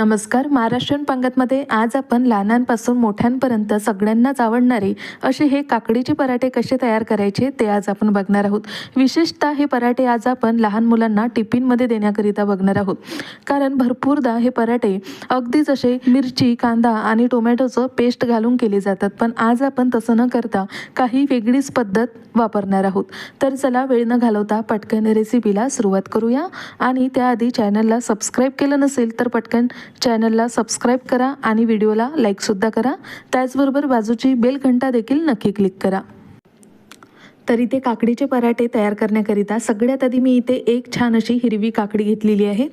नमस्कार. महाराष्ट्रीयन पंगतमध्ये आज आपण लहानांपासून मोठ्यांपर्यंत सगळ्यांनाच आवडणारे असे हे काकडीचे पराठे कसे तयार करायचे ते आज आपण बघणार आहोत. विशेषतः हे पराठे आज आपण लहान मुलांना टिफिनमध्ये देण्याकरिता बघणार आहोत. कारण भरपूरदा हे पराठे अगदीच असे मिरची कांदा आणि टोमॅटोचं पेस्ट घालून केले जातात. पण आज आपण तसं न करता काही वेगळीच पद्धत वापरणार आहोत. तर चला वेळ न घालवता पटकन रेसिपीला सुरुवात करूया. आणि त्याआधी चॅनलला सबस्क्राईब केलं नसेल तर पटकन चॅनलला सबस्क्राईब करा आणि व्हिडिओला लाईकसुद्धा करा. त्याचबरोबर बाजूची बेल घंटा देखील नक्की क्लिक करा. तर इथे काकडीचे पराठे तयार करण्याकरिता सगळ्यात आधी मी इथे एक छान अशी हिरवी काकडी घेतलेली आहे.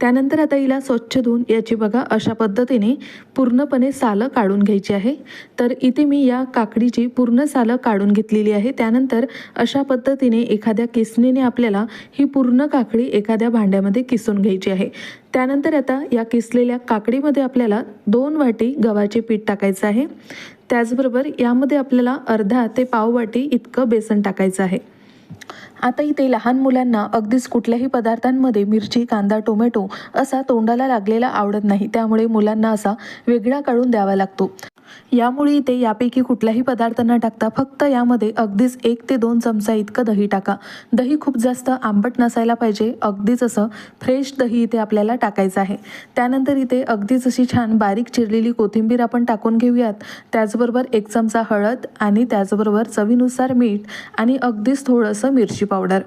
त्यानंतर आता हिला स्वच्छ धुवून याची बघा अशा पद्धतीने पूर्णपणे सालं काढून घ्यायची आहे. तर इथे मी या काकडीची पूर्ण सालं काढून घेतलेली आहे. त्यानंतर अशा पद्धतीने एखाद्या किसणीने आपल्याला ही पूर्ण काकडी एखाद्या भांड्यामध्ये किसून घ्यायची आहे. त्यानंतर आता या किसलेल्या काकडीमध्ये आपल्याला दोन वाटी गव्हाचे पीठ टाकायचं आहे. त्याचबरोबर यामध्ये आपल्याला अर्धा ते पाव वाटी इतकं बेसन टाकायचं आहे. आता इथे लहान मुलांना अगदीच कुठल्याही पदार्थांमध्ये मिरची कांदा टोमॅटो असा तोंडाला लागलेला आवडत नाही. त्यामुळे मुलांना असा वेगळा काढून द्यावा लागतो. यामुळे इथे यापैकी कुठलाही पदार्थ न टाकता फक्त यामध्ये अगदीच एक ते दोन चमचा इतकं दही टाका. दही खूप जास्त आंबट नसायला पाहिजे अगदीच असं फ्रेश दही इथे आपल्याला टाकायचं आहे. त्यानंतर इथे अगदीच अशी छान बारीक चिरलेली कोथिंबीर आपण टाकून घेऊयात. त्याचबरोबर एक चमचा हळद आणि त्याचबरोबर चवीनुसार मीठ आणि अगदीच थोडंसं मिरची पावडर.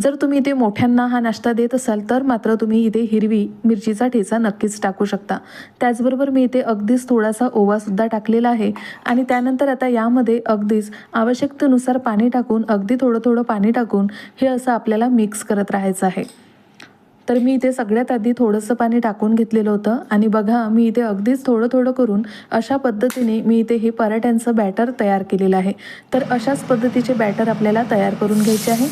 जर तुम्ही इथे मोठ्यांना हा नाश्ता देत असाल तर मात्र तुम्ही इथे हिरवी मिरचीचा ठेचा नक्कीच टाकू शकता. त्याचबरोबर मी इथे अगदीच थोडासा ओवासुद्धा टाकलेला आहे आणि त्यानंतर आता यामध्ये अगदीच आवश्यकतेनुसार पाणी टाकून अगदी थोडं थोडं पाणी टाकून हे असं आपल्याला मिक्स करत राहायचं आहे. तर मी इथे सगळ्यात आधी थोडंसं पाणी टाकून घेतलेलं होतं आणि बघा मी इथे अगदीच थोडं थोडं करून अशा पद्धतीने मी इथे हे पराठ्यांचं बॅटर तयार केलेलं आहे. तर अशाच पद्धतीचे बॅटर आपल्याला तयार करून घ्यायचे आहे.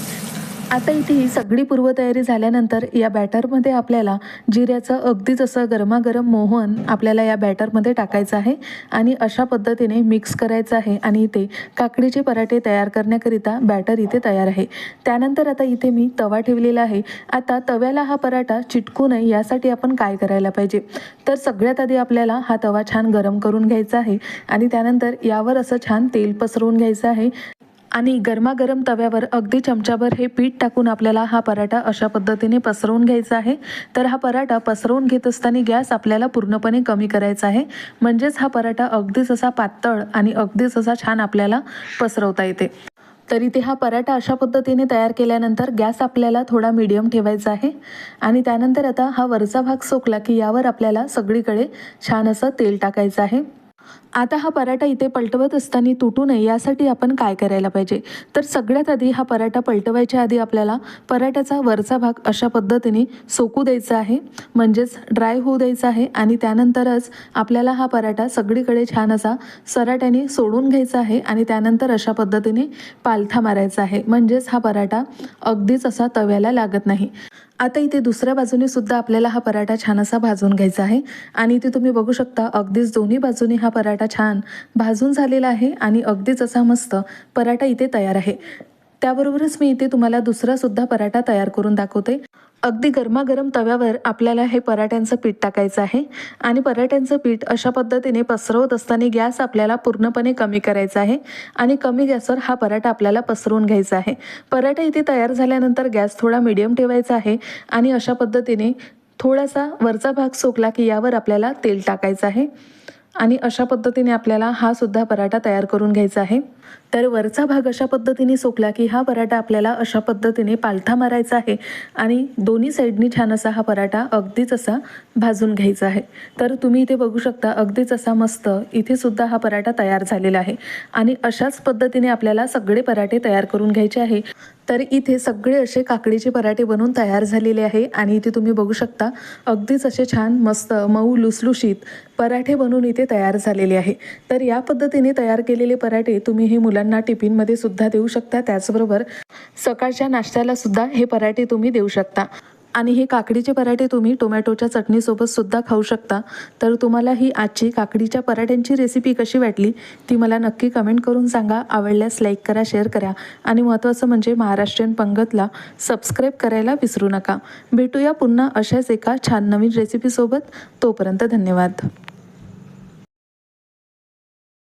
आता इथे ही सगळी पूर्वतयारी झाल्यानंतर या बॅटरमध्ये आपल्याला जिऱ्याचं अगदीच असं गरमागरम मोहन आपल्याला या बॅटरमध्ये टाकायचं आहे आणि अशा पद्धतीने मिक्स करायचं आहे आणि इथे काकडीचे पराठे तयार करण्याकरिता बॅटर इथे तयार आहे. त्यानंतर आता इथे मी तवा ठेवलेला आहे. आता तव्याला हा पराठा चिटकू नये यासाठी आपण काय करायला पाहिजे? तर सगळ्यात आधी आपल्याला हा तवा छान गरम करून घ्यायचा आहे आणि त्यानंतर यावर असं छान तेल पसरवून घ्यायचं आहे. आणि गरमागरम तव्यावर अगदी चमच्याभर हे पीठ टाकून आपल्याला हा पराठा अशा पद्धतीने पसरवून घ्यायचा आहे. तर हा पराठा पसरवून घेत असताना गॅस आपल्याला पूर्णपणे कमी करायचा आहे. म्हणजेच हा पराठा अगदीच असा पातळ आणि अगदीच असा छान आपल्याला पसरवता येते. तर इथे हा पराठा अशा पद्धतीने तयार केल्यानंतर गॅस आपल्याला थोडा मीडियम ठेवायचा आहे. आणि त्यानंतर आता हा वरचा भाग सोकला की यावर आपल्याला सगळीकडे छान असं तेल टाकायचं आहे. आता हा पराठा इथे पलटवत असताना तुटू नये यासाठी आपण काय करायला पाहिजे? तर सगळ्यात आधी हा पराठा पलटवायच्या आधी आपल्याला पराठ्याचा वरचा भाग अशा पद्धतीने सोकू द्यायचा आहे म्हणजेच ड्राय होऊ द्यायचा आहे आणि त्यानंतरच आपल्याला हा पराठा सगळीकडे छान असा सराट्याने सोडून घ्यायचा आहे आणि त्यानंतर अशा पद्धतीने पालथा मारायचा आहे म्हणजेच हा पराठा अगदीच असा तव्याला लागत नाही. आता इथे दुसऱ्या बाजूने सुद्धा आपल्याला हा पराठा छान असा भाजून घ्यायचा आहे. आणि इथे तुम्ही बघू शकता अगदीच दोन्ही बाजूने हा पराठा छान भाजून झालेला आहे आणि अगदीच असा मस्त पराठा इथे तयार आहे. त्याबरोबरच मी इथे तुम्हाला दुसरा सुद्धा पराठा तयार करून दाखवते. अगदी गरमागरम तव्यावर आपल्याला हे पराठ्यांचं पीठ टाकायचं आहे. आणि पराठ्यांचं पीठ अशा पद्धतीने पसरवत असताना गॅस आपल्याला पूर्णपणे कमी करायचा आहे. आणि कमी गॅसवर हा पराठा आपल्याला पसरवून घ्यायचा आहे. पराठा इथे तयार झाल्यानंतर गॅस थोडा मिडियम ठेवायचा आहे. आणि अशा पद्धतीने थोडासा वरचा भाग सोकला की यावर आपल्याला तेल टाकायचं आहे. आणि अशा पद्धतीने आपल्याला हा सुद्धा पराठा तयार करून घ्यायचा आहे. तर वरचा भाग अशा पद्धतीने सोकला की हा पराठा आपल्याला अशा पद्धतीने पालथा मारायचा आहे आणि दोन्ही साईडनी छान असा हा पराठा अगदीच असा भाजून घ्यायचा आहे. तर तुम्ही इथे बघू शकता अगदीच असा मस्त इथे सुद्धा हा पराठा तयार झालेला आहे आणि अशाच पद्धतीने आपल्याला सगळे पराठे तयार करून घ्यायचे आहे. तर इथे सगळे असे काकडीचे पराठे बनवून तयार झालेले आहे आणि इथे तुम्ही बघू शकता अगदीच असे छान मस्त मऊ लुसलुशीत पराठे बनवून इथे तयार झालेले आहे. तर या पद्धतीने तयार केलेले पराठे तुम्ही हे मुलांना टिफिनमध्ये सुद्धा देऊ शकता. त्याचबरोबर सकाळच्या नाश्त्याला सुद्धा हे पराठे तुम्ही देऊ शकता. आणि हे काकडीचे पराठे तुम्ही टोमॅटोच्या चटणीसोबत सुद्धा खाऊ शकता. तर तुम्हाला ही आजची काकडीच्या पराठ्यांची रेसिपी कशी वाटली ती मला नक्की कमेंट करून सांगा. आवडल्यास लाईक करा शेअर करा. आणि महत्त्वाचं म्हणजे महाराष्ट्रीयन पंगतला सबस्क्राईब करायला विसरू नका. भेटूया पुन्हा अशाच एका छान नवीन रेसिपीसोबत तोपर्यंत धन्यवाद.